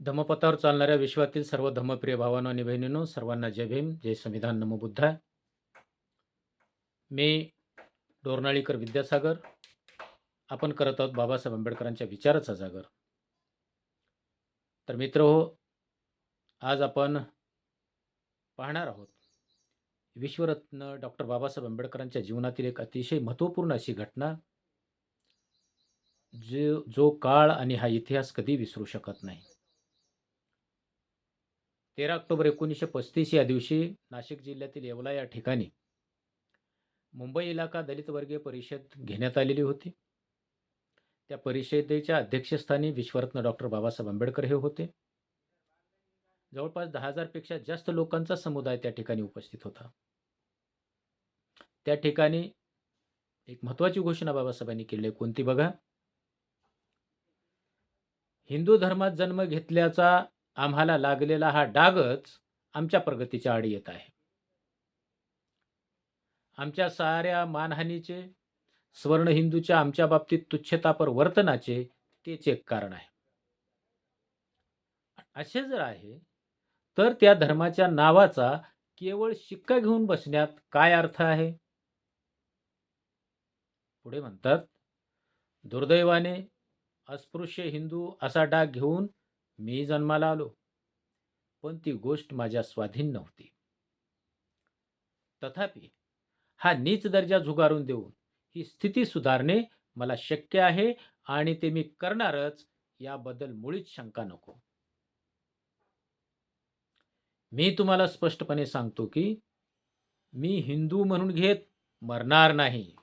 धम्मपथावर चालणाऱ्या विश्वातील सर्व धम्मप्रिय भावांनो आणि बहिणींनो सर्वांना जय भीम जय संविधान नमो बुद्धाय मी डोरनाळीकर विद्यासागर. आपण करत आहोत बाबासाहेब आंबेडकरांच्या विचाराचा जागर. तर मित्र हो आज आपण पाहणार आहोत विश्वरत्न डॉक्टर बाबासाहेब आंबेडकरांच्या जीवनातील एक अतिशय महत्त्वपूर्ण अशी घटना जो जो काळ आणि हा इतिहास कधी विसरू शकत नाही. तेरा ऑक्टोबर एकोणीसशे पस्तीस या दिवशी नाशिक जिल्ह्यातील येवला या ठिकाणी मुंबई इलाका दलित वर्गीय परिषद घेण्यात आलेली होती. त्या परिषदेच्या अध्यक्षस्थानी विश्वरत्न डॉक्टर बाबासाहेब आंबेडकर हे होते. जवळपास दहा हजारपेक्षा जास्त लोकांचा समुदाय त्या ठिकाणी उपस्थित होता. त्या ठिकाणी एक महत्त्वाची घोषणा बाबासाहेबांनी केली आहे. कोणती बघा? हिंदू धर्मात जन्म घेतल्याचा आम्हाला लागलेला हा डागच आमच्या प्रगतीच्या आडी येत आहे. आमच्या साऱ्या मानहानीचे स्वर्ण हिंदूच्या आमच्या बाबतीत तुच्छतापर वर्तनाचे तेच एक कारण आहे. असे जर आहे तर त्या धर्माच्या नावाचा केवळ शिक्का घेऊन बसण्यात काय अर्थ आहे? पुढे म्हणतात दुर्दैवाने अस्पृश्य हिंदू असा डाग घेऊन मी जन्माला आलो. पण ती गोष्ट माझ्या स्वाधीन नव्हती. तथापि हा नीच दर्जा झुगारून देऊन ही स्थिती सुधारणे मला शक्य आहे आणि ते मी करणारच याबद्दल मुळीच शंका नको. मी तुम्हाला स्पष्टपणे सांगतो की मी हिंदू म्हणून घेत मरणार नाही.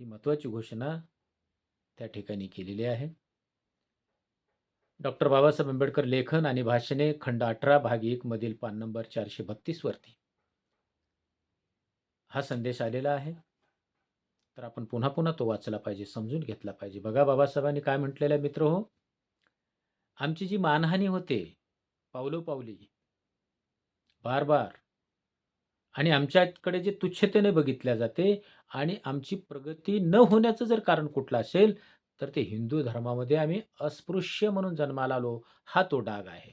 ही महत्वाची घोषणा त्या ठिकाणी केलेली आहे. डॉक्टर बाबासाहेब आंबेडकर लेखन आणि भाषणे खंड अठरा भाग एक मधील पान नंबर चारशे बत्तीसवरती हा संदेश आलेला आहे. तर आपण पुन्हा पुन्हा तो वाचला पाहिजे समजून घेतला पाहिजे. बघा बाबासाहेबांनी काय म्हटलेलं आहे मित्र हो. आमची जी मानहानी होते पावलोपावली बार बार आणि आमच्याकडे जे तुच्छतेने बघितल्या जाते आणि आमची प्रगती न होण्याचं जर कारण कुठलं असेल तर ते हिंदू धर्मामध्ये आम्ही अस्पृश्य म्हणून जन्माला आलो हा तो डाग आहे.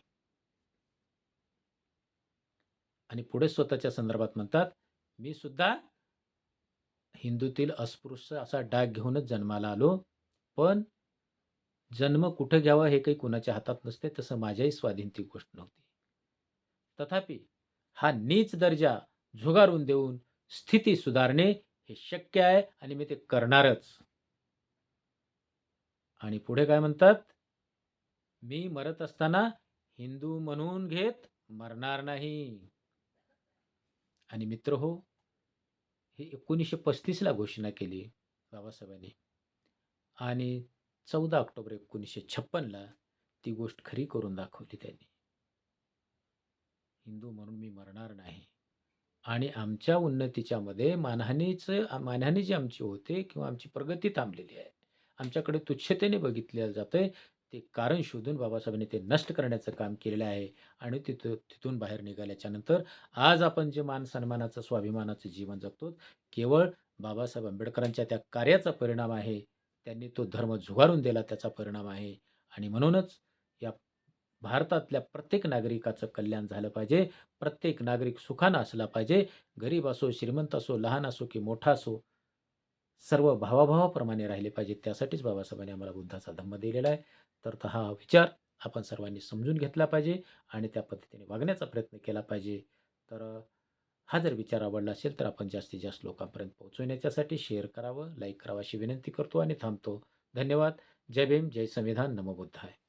आणि पुढे स्वतःच्या संदर्भात म्हणतात मी सुद्धा हिंदूतील अस्पृश्य असा डाग घेऊनच जन्माला आलो पण जन्म कुठं घ्यावा हे काही कुणाच्या हातात नसते तसं माझ्याही स्वाधीन ती गोष्ट नव्हती. तथापि हा नीच दर्जा झुगारून देऊन स्थिती सुधारणे हे शक्य आहे आणि मी ते करणारच. आणि पुढे काय म्हणतात? मी मरत असताना हिंदू म्हणून घेत मरणार नाही. आणि मित्र हो ही एकोणीसशे पस्तीसला घोषणा केली बाबासाहेबांनी. आणि चौदा ऑक्टोबर एकोणीसशे छप्पनला ती गोष्ट खरी करून दाखवली त्यांनी. हिंदू म्हणून मी मरणार नाही. आणि आमच्या उन्नतीच्यामध्ये मानहानीचं मानहानी जी आमची होते किंवा आमची प्रगती थांबलेली आहे. आमच्याकडे तुच्छतेने बघितलं जातं ते कारण शोधून बाबासाहेबांनी ते नष्ट करण्याचं काम केलेलं आहे आणि तिथं तिथून बाहेर निघाल्याच्या नंतर आज आपण जे मान सन्मानाचं स्वाभिमानाचं जीवन जगतो केवळ बाबासाहेब आंबेडकरांच्या त्या कार्याचा परिणाम आहे. त्यांनी तो धर्म झुगारून दिला त्याचा परिणाम आहे. आणि म्हणूनच या भारतातल्या प्रत्येक नागरिकाचं कल्याण झालं पाहिजे. प्रत्येक नागरिक सुखानं असला पाहिजे. गरीब असो श्रीमंत असो लहान असो की मोठा असो सर्व भावाभावाप्रमाणे राहिले पाहिजे. त्यासाठीच बाबासाहेबांनी आम्हाला बुद्धाचा धम्म दिलेला आहे. तर हा विचार आपण सर्वांनी समजून घेतला पाहिजे आणि त्या पद्धतीने वागण्याचा प्रयत्न केला पाहिजे. तर हा जर विचार आवडला असेल तर आपण जास्तीत जास्त लोकांपर्यंत पोहोचवण्याच्यासाठी शेअर करावं लाईक करावं अशी विनंती करतो आणि थांबतो. धन्यवाद. जय भीम. जय संविधान. नमो आहे